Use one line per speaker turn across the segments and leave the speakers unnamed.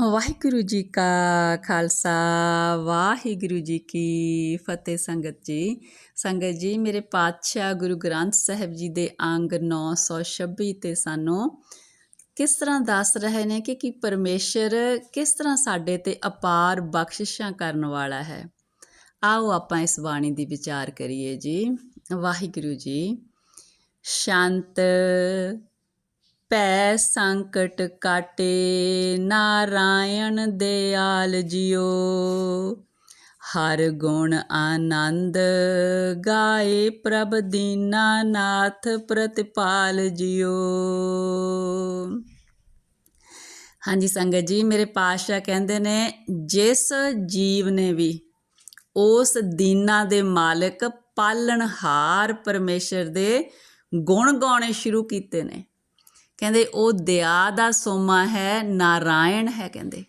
ਵਾਹਿਗੁਰੂ ਜੀ ਕਾ ਖਾਲਸਾ ਵਾਹਿਗੁਰੂ ਜੀ ਕੀ ਫਤਿਹ ਸੰਗਤ ਜੀ। ਸੰਗਤ ਜੀ, ਮੇਰੇ ਪਾਤਸ਼ਾਹ ਗੁਰੂ ਗ੍ਰੰਥ ਸਾਹਿਬ ਜੀ ਦੇ ਅੰਗ 926 ਤੇ ਸਾਨੂੰ ਕਿਸ ਤਰ੍ਹਾਂ ਦੱਸ ਰਹੇ ਨੇ ਕਿ ਕੀ ਪਰਮੇਸ਼ਰ ਕਿਸ ਤਰ੍ਹਾਂ ਸਾਡੇ ਤੇ ਅਪਾਰ ਬਖਸ਼ਿਸ਼ਾਂ ਕਰਨ ਵਾਲਾ ਹੈ? ਆਓ ਆਪਾਂ ਇਸ ਬਾਣੀ ਦੀ ਵਿਚਾਰ ਕਰੀਏ ਜੀ। ਵਾਹਿਗੁਰੂ ਜੀ, ਸ਼ਾਂਤ ਪੈ ਸੰਕਟ ਕਾਟੇ, ਨਾਰਾਇਣ ਦਿਆਲ ਜਿਓ। ਹਰ ਗੁਣ ਆਨੰਦ ਗਾਏ ਪ੍ਰਭ ਦੀਨਾ ਨਾਥ ਪ੍ਰਤਿਪਾਲ ਜਿਓ। ਹਾਂਜੀ ਸੰਗਤ ਜੀ, ਮੇਰੇ ਪਾਸ਼ਾ ਕਹਿੰਦੇ ਨੇ, ਜਿਸ ਜੀਵ ਨੇ ਵੀ ਉਸ ਦੀਨਾ ਦੇ ਮਾਲਕ ਪਾਲਣਹਾਰ ਪਰਮੇਸ਼ਰ ਦੇ ਗੁਣ ਗਾਉਣੇ ਸ਼ੁਰੂ ਕੀਤੇ ਨੇ ਕਹਿੰਦੇ ਉਹ ਦਇਆ ਦਾ ਸੋਮਾ ਹੈ, ਨਾਰਾਇਣ ਹੈ ਕਹਿੰਦੇ।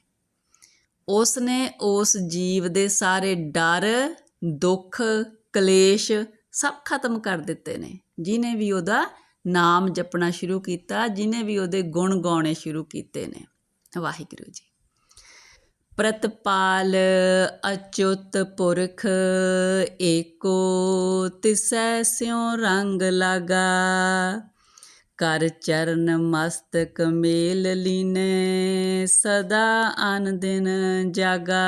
ਉਸ ਨੇ ਉਸ ਜੀਵ ਦੇ ਸਾਰੇ ਡਰ, ਦੁੱਖ, ਕਲੇਸ਼ ਸਭ ਖਤਮ ਕਰ ਦਿੱਤੇ ਨੇ। ਜਿਨੇ ਵੀ ਉਹਦਾ ਨਾਮ ਜਪਣਾ ਸ਼ੁਰੂ ਕੀਤਾ ਜਿਨੇ ਵੀ ਉਹਦੇ ਗੁਣ ਗਾਉਣੇ ਸ਼ੁਰੂ ਕੀਤੇ ਨੇ। ਵਾਹਿਗੁਰੂ ਜੀ। ਪ੍ਰਤਪਾਲ ਅਚੁੱਤ ਪੁਰਖ ਏਕੋ ਤਿਸੈ ਸਿਉ ਰੰਗ ਲਗਾ। ਕਰ ਚਰਨ ਮਸਤਕ ਮੇਲ ਲੀਨੇ, ਸਦਾ ਅਨ ਦਿਨ ਜਾਗਾ।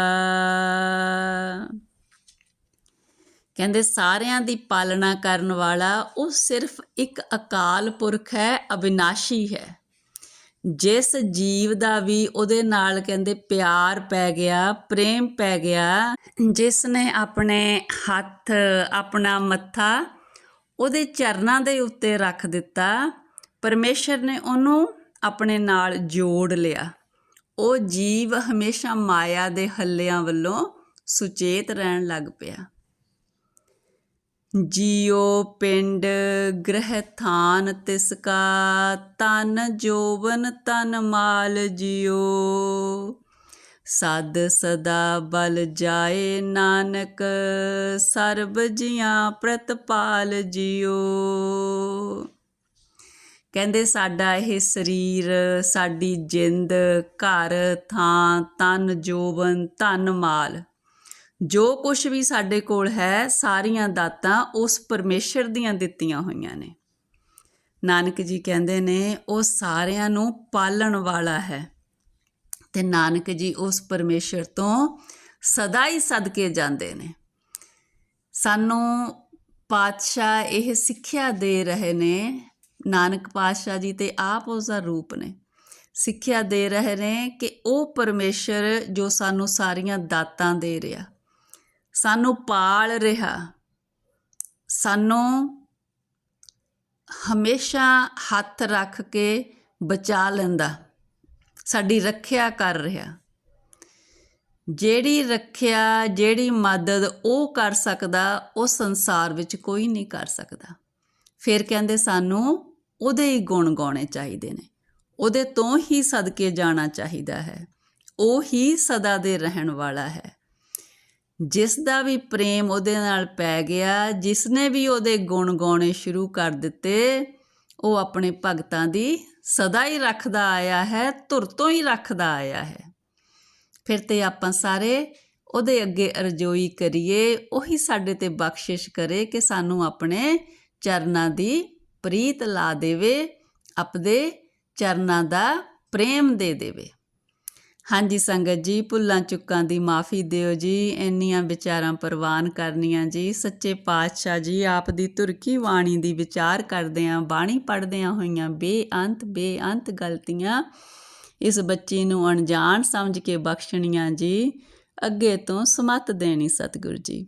ਕਹਿੰਦੇ ਸਾਰਿਆਂ ਦੀ ਪਾਲਣਾ ਕਰਨ ਵਾਲਾ ਉਹ ਸਿਰਫ ਇੱਕ ਅਕਾਲ ਪੁਰਖ ਹੈ, ਅਬਿਨਾਸ਼ੀ ਹੈ। ਜਿਸ ਜੀਵ ਦਾ ਵੀ ਉਹਦੇ ਨਾਲ ਕਹਿੰਦੇ ਪਿਆਰ ਪੈ ਗਿਆ, ਪ੍ਰੇਮ ਪੈ ਗਿਆ, ਜਿਸ ਨੇ ਆਪਣੇ ਹੱਥ, ਆਪਣਾ ਮੱਥਾ ਉਹਦੇ ਚਰਨਾਂ ਦੇ ਉੱਤੇ ਰੱਖ ਦਿੱਤਾ ਪਰਮੇਸ਼ਰ ਨੇ ਉਹਨੂੰ ਆਪਣੇ ਨਾਲ ਜੋੜ ਲਿਆ। ਉਹ ਜੀਵ ਹਮੇਸ਼ਾ ਮਾਇਆ ਦੇ ਹੱਲਿਆਂ ਵੱਲੋਂ ਸੁਚੇਤ ਰਹਿਣ ਲੱਗ ਪਿਆ। ਜੀਓ ਪਿੰਡ ਗ੍ਰਹਿ ਥਾਨ ਤਿਸ ਕਾ ਤਨ ਜੋਵਨ ਤਨ ਮਾਲ ਜਿਓ ਸਦ ਸਦਾ ਬਲ ਜਾਏ ਨਾਨਕ, ਸਰਬ ਜੀਆਂ ਪ੍ਰਤਪਾਲ ਜਿਓ ਕਹਿੰਦੇ ਸਾਡਾ ਇਹ ਸਰੀਰ, ਸਾਡੀ ਜਿੰਦ, ਘਰ, ਥਾਂ ਤਨ ਜੋਬਨ, ਧਨ, ਮਾਲ। ਜੋ ਕੁਝ ਵੀ ਸਾਡੇ ਕੋਲ ਹੈ, ਸਾਰੀਆਂ ਦਾਤਾਂ ਉਸ ਪਰਮੇਸ਼ਰ ਦੀਆਂ ਦਿੱਤੀਆਂ ਹੋਈਆਂ ਨੇ। ਨਾਨਕ ਜੀ ਕਹਿੰਦੇ ਨੇ, ਉਹ ਸਾਰਿਆਂ ਨੂੰ ਪਾਲਣ ਵਾਲਾ ਹੈ। ਤੇ ਨਾਨਕ ਜੀ ਉਸ ਪਰਮੇਸ਼ਰ ਤੋਂ ਸਦਾ ਹੀ ਸਦਕੇ ਜਾਂਦੇ ਨੇ। ਸਾਨੂੰ ਪਾਤਸ਼ਾਹ ਇਹ ਸਿੱਖਿਆ ਦੇ ਰਹੇ ਨੇ ਨਾਨਕ ਪਾਤਸ਼ਾਹ ਜੀ ਤੇ ਆਪ ਉਸ ਦਾ ਰੂਪ ਨੇ। ਸਿੱਖਿਆ ਦੇ ਰਹੇ ਨੇ ਕਿ ਉਹ ਪਰਮੇਸ਼ਰ ਜੋ ਸਾਨੂੰ ਸਾਰੀਆਂ ਦਾਤਾਂ ਦੇ ਰਿਹਾ। ਸਾਨੂੰ ਪਾਲ ਰਿਹਾ। ਸਾਨੂੰ ਹਮੇਸ਼ਾ ਹੱਥ ਰੱਖ ਕੇ ਬਚਾ ਲੈਂਦਾ। ਸਾਡੀ ਰੱਖਿਆ ਕਰ ਰਿਹਾ। ਜਿਹੜੀ ਰੱਖਿਆ, ਜਿਹੜੀ ਮਦਦ ਉਹ ਕਰ ਸਕਦਾ, ਉਹ ਸੰਸਾਰ ਵਿੱਚ ਕੋਈ ਨਹੀਂ ਕਰ ਸਕਦਾ। ਫਿਰ ਕਹਿੰਦੇ ਸਾਨੂੰ ਉਹਦੇ ਹੀ ਗੁਣ ਗਾਉਣੇ ਚਾਹੀਦੇ ਨੇ। ਉਹਦੇ ਤੋਂ ਹੀ ਸਦਕੇ ਜਾਣਾ ਚਾਹੀਦਾ ਹੈ। ਉਹ ਹੀ ਸਦਾ ਦੇ ਰਹਿਣ ਵਾਲਾ ਹੈ। ਜਿਸ ਦਾ ਵੀ ਪ੍ਰੇਮ ਉਹਦੇ ਨਾਲ ਪੈ ਗਿਆ, ਜਿਸ ਨੇ ਵੀ ਉਹਦੇ ਗੁਣ ਗਾਉਣੇ ਸ਼ੁਰੂ ਕਰ ਦਿੱਤੇ, ਉਹ ਆਪਣੇ ਭਗਤਾਂ ਦੀ ਸਦਾ ਹੀ ਰੱਖਦਾ ਆਇਆ ਹੈ, ਧੁਰ ਤੋਂ ਹੀ ਰੱਖਦਾ ਆਇਆ ਹੈ। ਫਿਰ ਤੇ ਆਪਾਂ ਸਾਰੇ ਉਹਦੇ ਅੱਗੇ ਅਰਜ਼ੋਈ ਕਰੀਏ, ਉਹੀ ਸਾਡੇ ਤੇ ਬਖਸ਼ਿਸ਼ ਕਰੇ ਕਿ ਸਾਨੂੰ ਆਪਣੇ ਚਰਨਾਂ ਦੀ ਪ੍ਰੀਤ ਲਾ ਦੇਵੇ ਆਪਦੇ ਚਰਨਾਂ ਦਾ ਪ੍ਰੇਮ ਦੇ ਦੇਵੇ। ਹਾਂਜੀ ਸੰਗਤ ਜੀ, ਭੁੱਲਾਂ ਚੁੱਕਾਂ ਦੀ ਮਾਫੀ ਦਿਓ ਜੀ, ਇੰਨੀਆਂ ਵਿਚਾਰਾਂ ਪ੍ਰਵਾਨ ਕਰਨੀਆਂ ਜੀ। ਸੱਚੇ ਪਾਤਸ਼ਾਹ ਜੀ, ਆਪ ਦੀ ਤੁਰਕੀ ਬਾਣੀ ਦੀ ਵਿਚਾਰ ਕਰਦਿਆਂ, ਬਾਣੀ ਪੜ੍ਹਦਿਆਂ ਹੋਈਆਂ ਬੇਅੰਤ ਬੇਅੰਤ ਗਲਤੀਆਂ ਇਸ ਬੱਚੀ ਨੂੰ ਅਣਜਾਣ ਸਮਝ ਕੇ ਬਖਸ਼ਣੀਆਂ ਜੀ, ਅੱਗੇ ਤੋਂ ਸਮਤ ਦੇਣੀ ਸਤਿਗੁਰੂ ਜੀ।